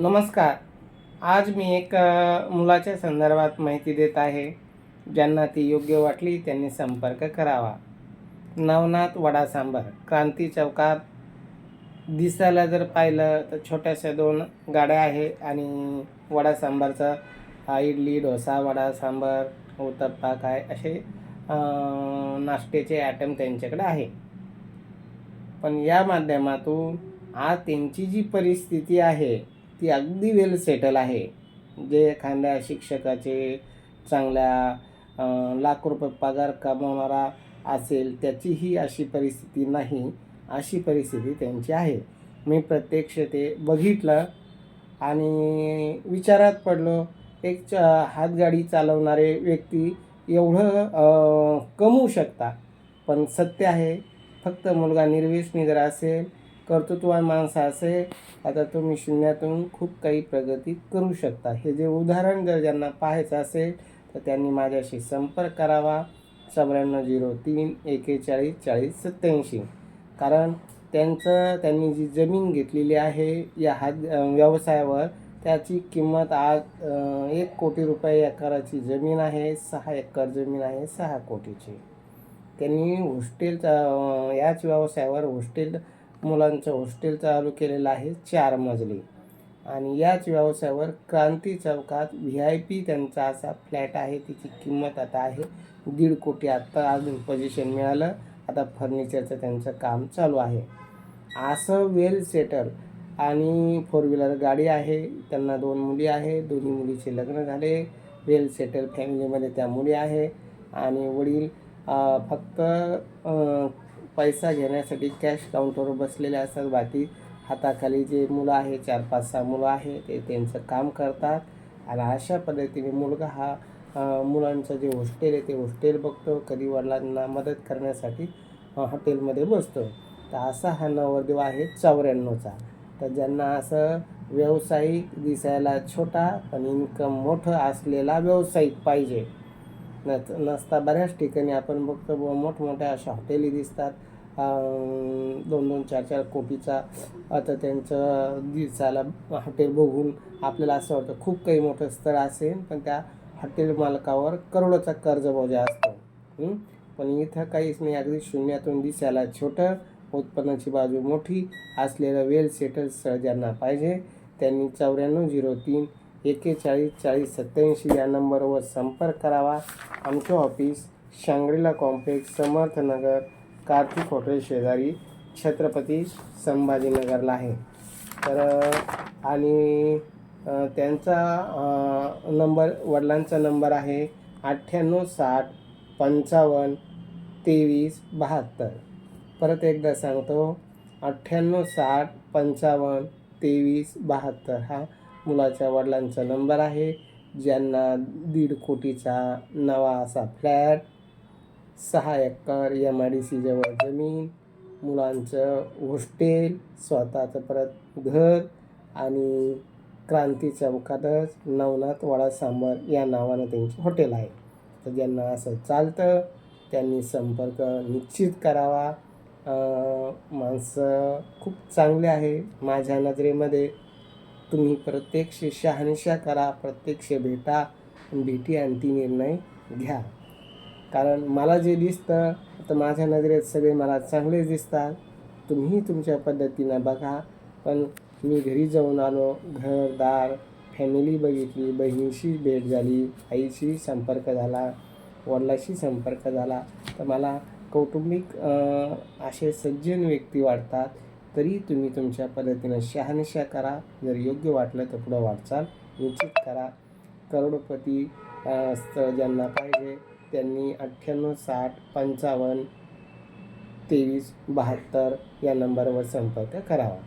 नमस्कार. आज मी एक मुलाच्या संदर्भात माहिती देत आहे ज्यांना ती योग्य वाटली त्यांनी संपर्क करावा. नवनाथ वडा सांबर क्रांती चौकात दिसायला जर पाहिलं तर छोट्याशा दोन गाड्या आहे आणि वडा सांबारचा इडली डोसा वडा सांबर उत्तप्पा काय असे नाश्त्याचे ॲटम त्यांच्याकडे आहे. पण या माध्यमातून आज त्यांची जी परिस्थिती आहे ती अगदी वेल सेटल आहे. जे एखाद्या शिक्षकाचे चांगल्या लाख रुपये पगार कमावणारा असेल त्याचीही अशी परिस्थिती नाही अशी परिस्थिती त्यांची आहे. मी प्रत्यक्ष ते बघितलं आणि विचारात पडलो एक च हातगाडी चालवणारे व्यक्ती एवढं कमवू शकता. पण सत्य आहे फक्त मुलगा निर्व्यसनी जर असेल कर्तृत्वान माणसं असे आता तुम्ही शून्यातून खूप काही प्रगती करू शकता. हे जे उदाहरण जर ज्यांना पाहायचं असेल तर त्यांनी माझ्याशी संपर्क करावा. चौऱ्याण्णव झिरो तीन एकेचाळीस चाळीस सत्याऐंशी. कारण त्यांचं त्यांनी जी जमीन घेतलेली आहे या हात व्यवसायावर त्याची किंमत आज एक कोटी रुपये एकराची जमीन आहे सहा एकर जमीन आहे सहा कोटीची. त्यांनी होस्टेलचा याच व्यवसायावर हॉस्टेल मुलांचं हॉस्टेल चालू केलेलं आहे चार मजली. आणि याच व्यवसायावर क्रांती चौकात व्ही आय पी त्यांचा असा फ्लॅट आहे तिची किंमत आता आहे दीड कोटी. आत्ता अजून पोझिशन मिळालं आता फर्निचरचं त्यांचं काम चालू आहे. असं वेल सेटल आणि फोर व्हीलर गाडी आहे त्यांना दोन मुली आहे दोन्ही मुलीचे लग्न झाले वेल सेटल फॅमिलीमध्ये त्या मुली आहे. आणि वडील फक्त पैसा घेण्यासाठी कॅश काउंटरवर बसलेले असतात. बाकी हाताखाली जे मुलं आहे चार पाच सहा मुलं आहे ते त्यांचं काम करतात. आणि अशा पद्धतीने मुलगा हा मुलांचं जे हॉस्टेल आहे ते हॉस्टेल बघतो. कधी वडिलांना मदत करण्यासाठी हॉटेलमध्ये बसतो. तर असा हा नवरदेव आहे चौऱ्याण्णवचा. तर ज्यांना असं व्यावसायिक दिसायला छोटा पण इन्कम मोठं असलेला व्यावसायिक पाहिजे. नच नसता. बऱ्याच ठिकाणी आपण बघतो मोठमोठ्या अशा हॉटेली दिसतात. दोन दोन चार चार कोटीचा आता त्यांचं दिवसाला हॉटेल बघून आपल्याला असं वाटतं खूप काही मोठं स्थळ असेल पण त्या हॉटेल मालकावर करोडोचा कर्ज बोजा असतो पण इथं काहीच नाही. अगदी शून्यातून दिसायला छोटं उत्पन्नाची बाजू मोठी असलेलं वेल सेटल स्थळ ज्यांना पाहिजे त्यांनी चौऱ्याण्णव झिरो तीन एकेचाळीस चाळीस सत्याऐंशी या नंबरवर संपर्क करावा. आमचं office Shangri-La complex Samarthnagar Kartik hotel शेजारी छत्रपती संभाजीनगरला आहे. तर आणि त्यांचा नंबर वडिलांचा नंबर आहे अठ्ठ्याण्णव साठ पंचावन्न तेवीस बहात्तर. परत एकदा सांगतो अठ्ठ्याण्णव साठ पंचावन्न तेवीस बहात्तर हा मुलाच्या वडिलांचा नंबर आहे ज्यांना दीड कोटीचा नवा असा फ्लॅट सहा acre M I D C जवळ जमीन मुलांचं हॉस्टेल स्वतःचं परत घर आणि क्रांती चौकातच नवनाथ वडा सांबर या नावानं त्यांची हॉटेल आहे. तर ज्यांना असं चालतं त्यांनी संपर्क निश्चित करावा. माणसं खूप चांगले आहे माझ्या नजरेमध्ये. तुम्ही प्रत्यक्ष शहानिशा करा प्रत्यक्ष भेटा भेटी आणि ती निर्णय घ्या. कारण मला जे दिसतं तर माझ्या नजरेत सगळे मला चांगले दिसतात. तुम्ही तुमच्या पद्धतीनं बघा. पण मी घरी जाऊन आलो घरदार फॅमिली बघितली बहिणीशी भेट झाली आईशी संपर्क झाला वडिलाशी संपर्क झाला. तर मला कौटुंबिक असे सज्जन व्यक्ती वाटतात. तरी तुम्ही तुमच्या पद्धतीनं शहानिशा करा. जर योग्य वाटलं तर पुढं वाटचाल. निश्चित करा. करोडपती स्थळ ज्यांना पाहिजे त्यांनी अठ्ठ्याण्णव साठ पंचावन्न तेवीस बहात्तर या नंबरवर संपर्क करावा.